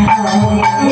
I'm gonna